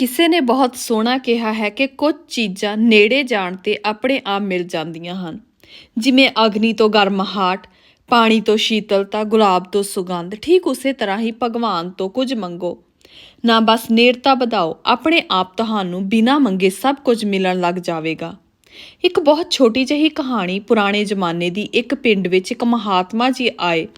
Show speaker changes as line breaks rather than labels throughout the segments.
ਕਿਸੇ ਨੇ ਬਹੁਤ ਸੋਹਣਾ ਕਿਹਾ ਹੈ ਕਿ ਕੁਝ ਚੀਜ਼ਾਂ ਨੇੜੇ ਜਾਣ ਤੇ ਆਪਣੇ ਆਪ ਮਿਲ ਜਾਂਦੀਆਂ ਹਨ। ਜਿਵੇਂ ਅਗਨੀ ਤੋਂ ਗਰਮਾਹਟ ਪਾਣੀ ਤੋਂ ਸ਼ੀਤਲਤਾ, ਗੁਲਾਬ ਤੋਂ ਸੁਗੰਧ, ਠੀਕ ਉਸੇ ਤਰ੍ਹਾਂ ਹੀ ਭਗਵਾਨ ਤੋਂ ਕੁਝ ਮੰਗੋ। ਨਾ ਬਸ ਨੇੜਤਾ ਵਧਾਓ, ਆਪਣੇ ਆਪ ਤੁਹਾਨੂੰ ਬਿਨਾਂ ਮੰਗੇ ਸਭ ਕੁਝ ਮਿਲਣ ਲੱਗ ਜਾਵੇਗਾ। ਇੱਕ ਬਹੁਤ ਛੋਟੀ ਜਿਹੀ ਕਹਾਣੀ ਪੁਰਾਣੇ ਜ਼ਮਾਨੇ ਦੀ ਇੱਕ ਪਿੰਡ ਵਿੱਚ ਇੱਕ ਮਹਾਤਮਾ ਜੀ ਆਏ।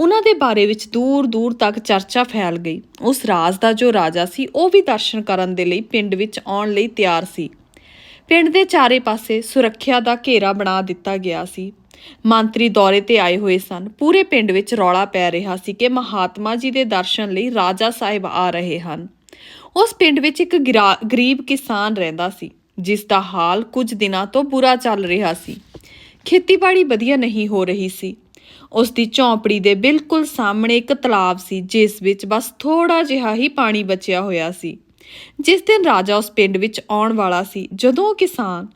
ਉਹਨਾਂ ਦੇ ਬਾਰੇ ਵਿੱਚ ਦੂਰ ਦੂਰ ਤੱਕ ਚਰਚਾ ਫੈਲ ਗਈ। ਉਸ ਰਾਜ ਦਾ ਜੋ ਰਾਜਾ ਸੀ, ਉਹ ਵੀ ਦਰਸ਼ਨ ਕਰਨ ਦੇ ਲਈ ਪਿੰਡ ਵਿੱਚ ਆਉਣ ਲਈ ਤਿਆਰ ਸੀ। ਪਿੰਡ ਦੇ ਚਾਰੇ ਪਾਸੇ ਸੁਰੱਖਿਆ ਦਾ ਘੇਰਾ ਬਣਾ ਦਿੱਤਾ ਗਿਆ ਸੀ। ਮੰਤਰੀ ਦੌਰੇ ਤੇ ਆਏ ਹੋਏ ਸਨ। ਪੂਰੇ ਪਿੰਡ ਵਿੱਚ ਰੌਲਾ ਪੈ ਰਿਹਾ ਸੀ ਕਿ ਮਹਾਤਮਾ ਜੀ ਦੇ ਦਰਸ਼ਨ ਲਈ ਰਾਜਾ ਸਾਹਿਬ ਆ ਰਹੇ ਹਨ। ਉਸ ਪਿੰਡ ਵਿੱਚ ਇੱਕ ਗਿਰਾ- ਗਰੀਬ ਕਿਸਾਨ ਰਹਿੰਦਾ ਸੀ। ਜਿਸ ਦਾ ਹਾਲ ਕੁਝ ਦਿਨਾਂ ਤੋਂ ਬੁਰਾ ਚੱਲ ਰਿਹਾ ਸੀ। ਖੇਤੀਬਾੜੀ ਵਧੀਆ ਨਹੀਂ ਹੋ ਰਹੀ ਸੀ। ਉਸ ਦੀ ਝੌਂਪੜੀ ਦੇ ਬਿਲਕੁਲ ਸਾਹਮਣੇ ਇੱਕ ਤਲਾਬ ਸੀ, ਜਿਸ ਵਿੱਚ ਬਸ ਥੋੜਾ ਜਿਹਾ ਹੀ ਪਾਣੀ ਬਚਿਆ ਹੋਇਆ ਸੀ। ਜਿਸ ਦਿਨ ਰਾਜਾ ਉਸ ਪਿੰਡ ਵਿੱਚ ਆਉਣ ਵਾਲਾ ਸੀ, ਜਦੋਂ ਕਿਸਾਨ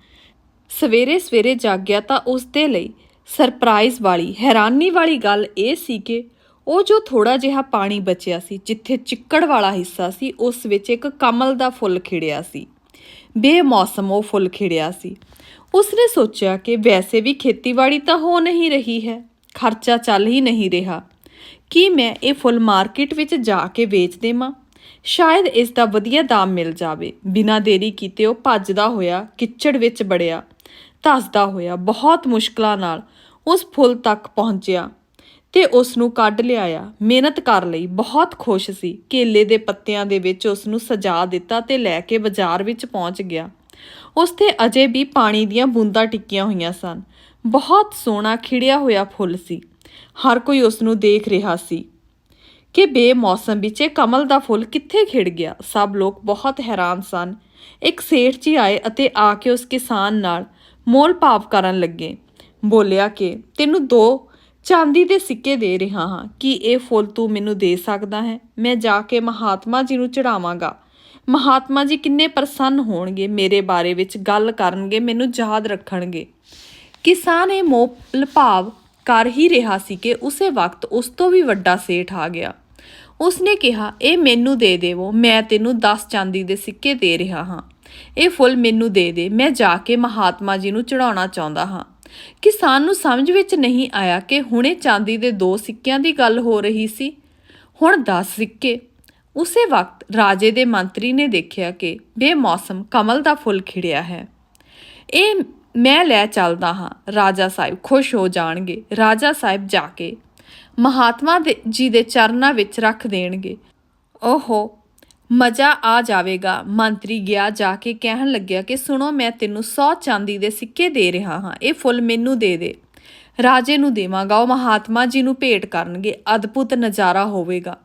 ਸਵੇਰੇ ਸਵੇਰੇ ਜਾਗਿਆ ਤਾਂ ਉਸ ਦੇ ਲਈ ਸਰਪ੍ਰਾਈਜ਼ ਵਾਲੀ, ਹੈਰਾਨੀ ਵਾਲੀ ਗੱਲ ਇਹ ਸੀ ਕਿ ਉਹ ਜੋ ਥੋੜਾ ਜਿਹਾ ਪਾਣੀ ਬਚਿਆ ਸੀ, ਜਿੱਥੇ ਚਿੱਕੜ ਵਾਲਾ ਹਿੱਸਾ ਸੀ, ਉਸ ਵਿੱਚ ਇੱਕ ਕਮਲ ਦਾ ਫੁੱਲ ਖਿੜਿਆ ਸੀ। ਬੇਮੌਸਮ ਉਹ ਫੁੱਲ ਖਿੜਿਆ ਸੀ। ਉਸਨੇ ਸੋਚਿਆ ਕਿ ਵੈਸੇ ਵੀ ਖੇਤੀਬਾੜੀ ਤਾਂ ਹੋ ਨਹੀਂ ਰਹੀ ਹੈ, ਖਰਚਾ ਚੱਲ ਹੀ ਨਹੀਂ ਰਿਹਾ। ਕੀ ਮੈਂ ਇਹ ਫੁੱਲ ਮਾਰਕੀਟ ਵਿੱਚ ਜਾ ਕੇ ਵੇਚ ਦੇਵਾਂ? ਸ਼ਾਇਦ ਇਸ ਦਾ ਵਧੀਆ ਦਾਮ ਮਿਲ ਜਾਵੇ। ਬਿਨਾਂ ਦੇਰੀ ਕੀਤੇ ਉਹ ਭੱਜਦਾ ਹੋਇਆ, ਕਿਚੜ ਵਿੱਚ ਵੜਿਆ ਧੱਸਦਾ ਹੋਇਆ, ਬਹੁਤ ਮੁਸ਼ਕਲਾਂ ਨਾਲ ਉਸ ਫੁੱਲ ਤੱਕ ਪਹੁੰਚਿਆ। ਤੇ ਉਸ ਨੂੰ ਕੱਢ ਲਿਆਇਆ। ਮਿਹਨਤ ਕਰ ਲਈ। ਬਹੁਤ ਖੁਸ਼ ਸੀ। ਕੇਲੇ ਦੇ ਪੱਤਿਆਂ ਦੇ ਵਿੱਚ ਉਸ ਨੂੰ ਸਜਾ ਦਿੱਤਾ ਤੇ ਲੈ ਕੇ ਬਾਜ਼ਾਰ ਵਿੱਚ ਪਹੁੰਚ ਗਿਆ। ਉਸ ਤੇ ਅਜੇ ਵੀ ਪਾਣੀ ਦੀਆਂ ਬੂੰਦਾਂ ਟਿੱਕੀਆਂ ਹੋਈਆਂ ਸਨ। ਬਹੁਤ ਸੋਹਣਾ ਖਿੜਿਆ ਹੋਇਆ ਫੁੱਲ ਸੀ। ਹਰ ਕੋਈ ਉਸ ਨੂੰ ਦੇਖ ਰਿਹਾ ਸੀ ਕਿ ਬੇਮੌਸਮ ਵਿੱਚ ਇਹ ਕਮਲ ਦਾ ਫੁੱਲ ਕਿੱਥੇ ਖਿੜ ਗਿਆ। ਸਭ ਲੋਕ ਬਹੁਤ ਹੈਰਾਨ ਸਨ। ਇੱਕ ਸੇਠ ਜੀ ਆਏ ਅਤੇ ਆ ਕੇ ਉਸ ਕਿਸਾਨ ਨਾਲ ਮੋਲ ਭਾਵ ਕਰਨ ਲੱਗੇ। ਬੋਲਿਆ ਕਿ, ਤੈਨੂੰ ਦੋ ਚਾਂਦੀ ਦੇ ਸਿੱਕੇ ਦੇ ਰਿਹਾ ਹਾਂ ਕੀ ਇਹ ਫੁੱਲ ਤੂੰ ਮੈਨੂੰ ਦੇ ਸਕਦਾ ਹੈ। ਮੈਂ ਜਾ ਕੇ ਮਹਾਤਮਾ ਜੀ ਨੂੰ ਚੜਾਵਾਂਗਾ। ਮਹਾਤਮਾ ਜੀ ਕਿੰਨੇ ਪ੍ਰਸੰਨ ਹੋਣਗੇ ਮੇਰੇ ਬਾਰੇ ਵਿੱਚ, ਗੱਲ ਕਰਨਗੇ, ਮੈਨੂੰ ਯਾਦ ਰੱਖਣਗੇ। ਕਿਸਾਨ ਇਹ ਮੋਲ ਭਾਵ ਕਰ ਹੀ ਰਿਹਾ ਸੀ ਕਿ ਉਸੇ ਵਕਤ ਉਸ ਤੋਂ ਵੀ ਵੱਡਾ ਸੇਠ ਆ ਗਿਆ। ਉਸਨੇ ਕਿਹਾ, ਇਹ ਮੈਨੂੰ ਦੇ ਦੇਵੋ, ਮੈਂ ਤੈਨੂੰ 10 ਚਾਂਦੀ ਦੇ ਸਿੱਕੇ ਦੇ ਰਿਹਾ ਹਾਂ। ਇਹ ਫੁੱਲ ਮੈਨੂੰ ਦੇ ਦੇ, ਮੈਂ ਜਾ ਕੇ ਮਹਾਤਮਾ ਜੀ ਨੂੰ ਚੜਾਉਣਾ ਚਾਹੁੰਦਾ ਹਾਂ। ਕਿਸਾਨ ਨੂੰ ਸਮਝ ਵਿੱਚ ਨਹੀਂ ਆਇਆ ਕਿ ਹੁਣੇ ਚਾਂਦੀ ਦੇ ਦੋ ਸਿੱਕਿਆਂ ਦੀ ਗੱਲ ਹੋ ਰਹੀ ਸੀ। ਹੁਣ 10 ਸਿੱਕੇ। ਉਸੇ ਵਕਤ ਰਾਜੇ ਦੇ ਮੰਤਰੀ ਨੇ ਦੇਖਿਆ ਕਿ ਬੇਮੌਸਮ ਕਮਲ ਦਾ ਫੁੱਲ ਖਿੜਿਆ ਹੈ। ਇਹ ਮੈਂ ਲੈ ਚੱਲਦਾ ਹਾਂ। ਰਾਜਾ ਸਾਹਿਬ ਖੁਸ਼ ਹੋ ਜਾਣਗੇ। ਰਾਜਾ ਸਾਹਿਬ ਜਾ ਕੇ ਮਹਾਤਮਾ ਦੇ ਜੀ ਦੇ ਚਰਨਾਂ ਵਿੱਚ ਰੱਖ ਦੇਣਗੇ। ਓਹੋ ਮਜ਼ਾ ਆ ਜਾਵੇਗਾ। ਮੰਤਰੀ ਗਿਆ ਜਾ ਕੇ ਕਹਿਣ ਲੱਗਿਆ ਕਿ ਸੁਣੋ, ਮੈਂ ਤੈਨੂੰ 100 ਚਾਂਦੀ ਦੇ ਸਿੱਕੇ ਦੇ ਰਿਹਾ ਹਾਂ। ਇਹ ਫੁੱਲ ਮੈਨੂੰ ਦੇ ਦੇ। ਰਾਜੇ ਨੂੰ ਦੇਵਾਂਗਾ। ਉਹ ਮਹਾਤਮਾ ਜੀ ਨੂੰ ਭੇਟ ਕਰਨਗੇ। ਅਦਭੁਤ ਨਜ਼ਾਰਾ ਹੋਵੇਗਾ।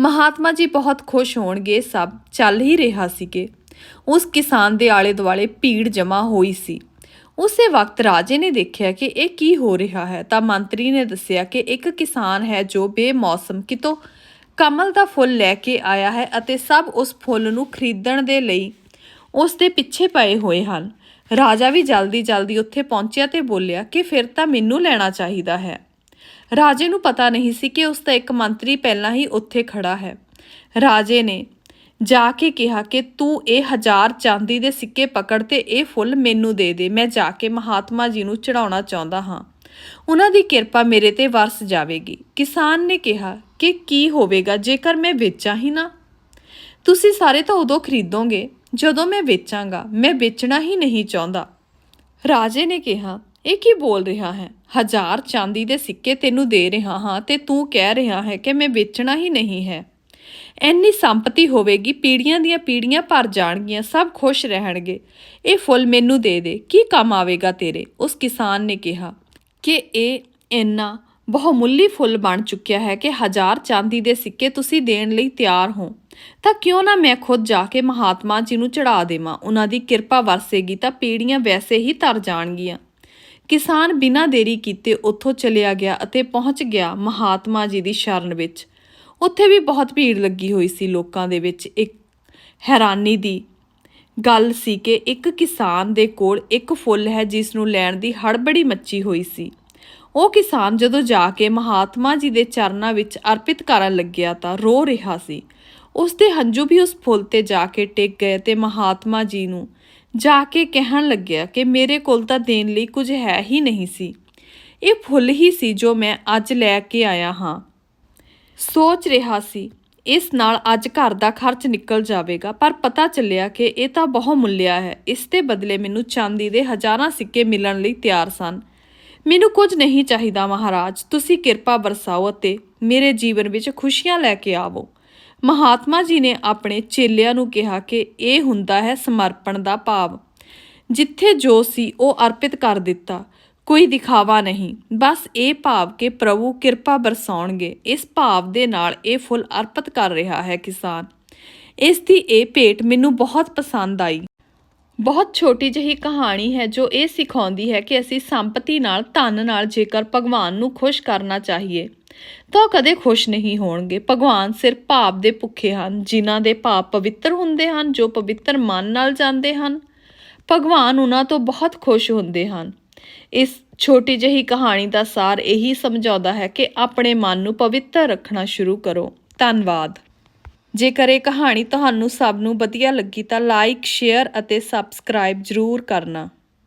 ਮਹਾਤਮਾ ਜੀ ਬਹੁਤ ਖੁਸ਼ ਹੋਣਗੇ। ਸਭ ਚੱਲ ਹੀ ਰਿਹਾ ਸੀ ਕਿ ਉਸ ਕਿਸਾਨ ਦੇ ਆਲੇ ਦੁਆਲੇ ਭੀੜ ਜਮਾ ਹੋਈ ਸੀ। ਉਸੇ ਵਕਤ ਰਾਜੇ ਨੇ ਦੇਖਿਆ ਕਿ ਇਹ ਕੀ ਹੋ ਰਿਹਾ ਹੈ। ਤਾਂ ਮੰਤਰੀ ਨੇ ਦੱਸਿਆ ਕਿ ਇੱਕ ਕਿਸਾਨ ਹੈ ਜੋ ਬੇਮੌਸਮ, ਕਿਤੋਂ ਕਮਲ ਦਾ ਫੁੱਲ ਲੈ ਕੇ ਆਇਆ ਹੈ ਅਤੇ ਸਭ ਉਸ ਫੁੱਲ ਨੂੰ ਖਰੀਦਣ ਦੇ ਲਈ ਉਸ ਦੇ ਪਿੱਛੇ ਪਏ ਹੋਏ ਹਨ। ਰਾਜਾ ਵੀ ਜਲਦੀ ਜਲਦੀ ਉੱਥੇ ਪਹੁੰਚਿਆ ਤੇ ਬੋਲਿਆ ਕਿ ਫਿਰ ਤਾਂ ਮੈਨੂੰ ਲੈਣਾ ਚਾਹੀਦਾ ਹੈ। ਰਾਜੇ ਨੂੰ ਪਤਾ ਨਹੀਂ ਸੀ ਕਿ ਉਸ ਦਾ ਇੱਕ ਮੰਤਰੀ ਪਹਿਲਾਂ ਹੀ ਉੱਥੇ ਖੜਾ ਹੈ। ਰਾਜੇ ਨੇ ਜਾ ਕੇ ਕਿਹਾ ਕਿ ਤੂੰ ਇਹ ਹਜ਼ਾਰ ਚਾਂਦੀ ਦੇ ਸਿੱਕੇ ਪਕੜ ਤੇ ਇਹ ਫੁੱਲ ਮੈਨੂੰ ਦੇ ਦੇ, ਮੈਂ ਜਾ ਕੇ ਮਹਾਤਮਾ ਜੀ ਨੂੰ ਚੜਾਉਣਾ ਚਾਹੁੰਦਾ ਹਾਂ। ਉਹਨਾਂ ਦੀ ਕਿਰਪਾ ਮੇਰੇ ਤੇ ਵਰਸ ਜਾਵੇਗੀ। ਕਿਸਾਨ ਨੇ ਕਿਹਾ ਕਿ ਕੀ ਹੋਵੇਗਾ ਜੇਕਰ ਮੈਂ ਵੇਚਾਂ ਹੀ ਨਾ? ਤੁਸੀਂ ਸਾਰੇ ਤਾਂ ਉਦੋਂ ਖਰੀਦੋਗੇ, ਜਦੋਂ ਮੈਂ ਵੇਚਾਂਗਾ, ਮੈਂ ਵੇਚਣਾ ਹੀ ਨਹੀਂ ਚਾਹੁੰਦਾ। ਰਾਜੇ ਨੇ ਕਿਹਾ, ਇਹ ਕੀ ਬੋਲ ਰਿਹਾ ਹੈ? ਹਜ਼ਾਰ ਚਾਂਦੀ ਦੇ ਸਿੱਕੇ ਤੈਨੂੰ ਦੇ ਰਿਹਾ ਹਾਂ ਤੇ ਤੂੰ ਕਹਿ ਰਿਹਾ ਹੈ ਕਿ ਮੈਂ ਵੇਚਣਾ ਹੀ ਨਹੀਂ ਹੈ। ਇੰਨੀ ਸੰਪਤੀ ਹੋਵੇਗੀ, ਪੀੜੀਆਂ ਦੀਆਂ ਪੀੜੀਆਂ ਭਰ ਜਾਣਗੀਆਂ, ਸਭ ਖੁਸ਼ ਰਹਿਣਗੇ। ਇਹ ਫੁੱਲ ਮੈਨੂੰ ਦੇ ਦੇ, ਕੀ ਕੰਮ ਆਵੇਗਾ ਤੇਰੇ? ਉਸ ਕਿਸਾਨ ਨੇ ਕਿਹਾ ਕਿ ਇਹ ਇੰਨਾ ਬਹੁਮੁੱਲੀ ਫੁੱਲ ਬਣ ਚੁੱਕਿਆ ਹੈ ਕਿ ਹਜ਼ਾਰ ਚਾਂਦੀ ਦੇ ਸਿੱਕੇ ਤੁਸੀਂ ਦੇਣ ਲਈ ਤਿਆਰ ਹੋ। ਤਾਂ ਕਿਉਂ ਨਾ ਮੈਂ ਖੁਦ ਜਾ ਕੇ ਮਹਾਤਮਾ ਜੀ ਨੂੰ ਚੜਾ ਦੇਵਾਂ? ਉਹਨਾਂ ਦੀ ਕਿਰਪਾ ਵਰਸੇਗੀ ਤਾਂ ਪੀੜੀਆਂ ਵੈਸੇ ਹੀ ਤਰ ਜਾਣਗੀਆਂ। ਕਿਸਾਨ ਬਿਨਾਂ ਦੇਰੀ ਕੀਤੇ ਉੱਥੋਂ ਚਲਿਆ ਗਿਆ ਅਤੇ ਪਹੁੰਚ ਗਿਆ ਮਹਾਤਮਾ ਜੀ ਦੀ ਸ਼ਰਨ ਵਿੱਚ। ਉੱਥੇ ਵੀ ਬਹੁਤ ਭੀੜ ਲੱਗੀ ਹੋਈ ਸੀ ਲੋਕਾਂ ਦੇ ਵਿੱਚ। ਇੱਕ ਹੈਰਾਨੀ ਦੀ ਗੱਲ ਸੀ ਕਿ ਇੱਕ ਕਿਸਾਨ ਦੇ ਕੋਲ ਇੱਕ ਫੁੱਲ ਹੈ ਜਿਸ ਨੂੰ ਲੈਣ ਦੀ ਹੜਬੜੀ ਮੱਚੀ ਹੋਈ ਸੀ। ਉਹ ਕਿਸਾਨ ਜਦੋਂ ਜਾ ਕੇ ਮਹਾਤਮਾ ਜੀ ਦੇ ਚਰਨਾਂ ਵਿੱਚ ਅਰਪਿਤ ਕਰਨ ਲੱਗਿਆ ਤਾਂ ਰੋ ਰਿਹਾ ਸੀ। ਉਸ ਦੇ ਹੰਝੂ ਵੀ ਉਸ ਫੁੱਲ ਤੇ ਜਾ ਕੇ ਟਿਕ ਗਏ ਤੇ ਮਹਾਤਮਾ ਜੀ ਨੂੰ ਜਾ ਕੇ ਕਹਿਣ ਲੱਗਿਆ ਕਿ ਮੇਰੇ ਕੋਲ ਤਾਂ ਦੇਣ ਲਈ ਕੁਝ ਹੈ ਹੀ ਨਹੀਂ ਸੀ। ਇਹ ਫੁੱਲ ਹੀ ਸੀ ਜੋ ਮੈਂ ਅੱਜ ਲੈ ਕੇ ਆਇਆ ਹਾਂ। ਸੋਚ ਰਿਹਾ ਸੀ ਇਸ ਨਾਲ ਅੱਜ ਘਰ ਦਾ ਖਰਚ ਨਿਕਲ ਜਾਵੇਗਾ। ਪਰ ਪਤਾ ਚੱਲਿਆ ਕਿ ਇਹ ਤਾਂ ਬਹੁ ਮੁੱਲਿਆ ਹੈ। ਇਸ ਦੇ ਬਦਲੇ ਮੈਨੂੰ ਚਾਂਦੀ ਦੇ ਹਜ਼ਾਰਾਂ ਸਿੱਕੇ ਮਿਲਣ ਲਈ ਤਿਆਰ ਸਨ। ਮੈਨੂੰ ਕੁਝ ਨਹੀਂ ਚਾਹੀਦਾ ਮਹਾਰਾਜ। ਤੁਸੀਂ ਕਿਰਪਾ ਬਰਸਾਓ ਅਤੇ ਮੇਰੇ ਜੀਵਨ ਵਿੱਚ ਖੁਸ਼ੀਆਂ ਲੈ ਕੇ ਆਵੋ। ਮਹਾਤਮਾ ਜੀ ਨੇ ਆਪਣੇ ਚੇਲਿਆਂ ਨੂੰ ਕਿਹਾ ਕਿ ਇਹ ਹੁੰਦਾ ਹੈ ਸਮਰਪਣ ਦਾ ਭਾਵ। ਜਿੱਥੇ ਜੋ ਸੀ ਉਹ ਅਰਪਿਤ ਕਰ ਦਿੱਤਾ। ਕੋਈ ਦਿਖਾਵਾ ਨਹੀਂ। ਬਸ ਇਹ ਭਾਵ ਕਿ ਪ੍ਰਭੂ ਕਿਰਪਾ ਬਰਸਾਉਣਗੇ। ਇਸ ਭਾਵ ਦੇ ਨਾਲ ਇਹ ਫੁੱਲ ਅਰਪਿਤ ਕਰ ਰਿਹਾ ਹੈ ਕਿਸਾਨ। ਇਸ ਦੀ ਇਹ ਭੇਟ ਮੈਨੂੰ ਬਹੁਤ ਪਸੰਦ ਆਈ। ਬਹੁਤ ਛੋਟੀ ਜਿਹੀ ਕਹਾਣੀ ਹੈ ਜੋ ਇਹ ਸਿਖਾਉਂਦੀ ਹੈ ਕਿ ਅਸੀਂ ਸੰਪਤੀ ਨਾਲ, ਧਨ ਨਾਲ ਜੇਕਰ ਭਗਵਾਨ ਨੂੰ ਖੁਸ਼ ਕਰਨਾ ਚਾਹੀਏ, ਤਾਂ ਉਹ ਕਦੇ ਖੁਸ਼ ਨਹੀਂ ਹੋਣਗੇ। ਭਗਵਾਨ ਸਿਰਫ ਭਾਵ ਦੇ ਭੁੱਖੇ ਹਨ, ਜਿਨ੍ਹਾਂ ਦੇ ਭਾਵ ਪਵਿੱਤਰ ਹੁੰਦੇ ਹਨ, ਜੋ ਪਵਿੱਤਰ ਮਨ ਨਾਲ ਜਾਂਦੇ ਹਨ। ਭਗਵਾਨ ਉਹਨਾਂ ਤੋਂ ਬਹੁਤ ਖੁਸ਼ ਹੁੰਦੇ ਹਨ। ਇਸ ਛੋਟੀ ਜਿਹੀ ਕਹਾਣੀ ਦਾ ਸਾਰ ਇਹੀ ਸਮਝਾਉਂਦਾ ਹੈ ਕਿ ਆਪਣੇ ਮਨ ਨੂੰ ਪਵਿੱਤਰ ਰੱਖਣਾ ਸ਼ੁਰੂ ਕਰੋ। ਧੰਨਵਾਦ। ਜੇਕਰ ਇਹ ਕਹਾਣੀ ਤੁਹਾਨੂੰ ਸਭ ਨੂੰ ਵਧੀਆ ਲੱਗੀ ਤਾਂ ਲਾਈਕ ਸ਼ੇਅਰ ਅਤੇ ਸਬਸਕ੍ਰਾਈਬ ਜ਼ਰੂਰ ਕਰਨਾ।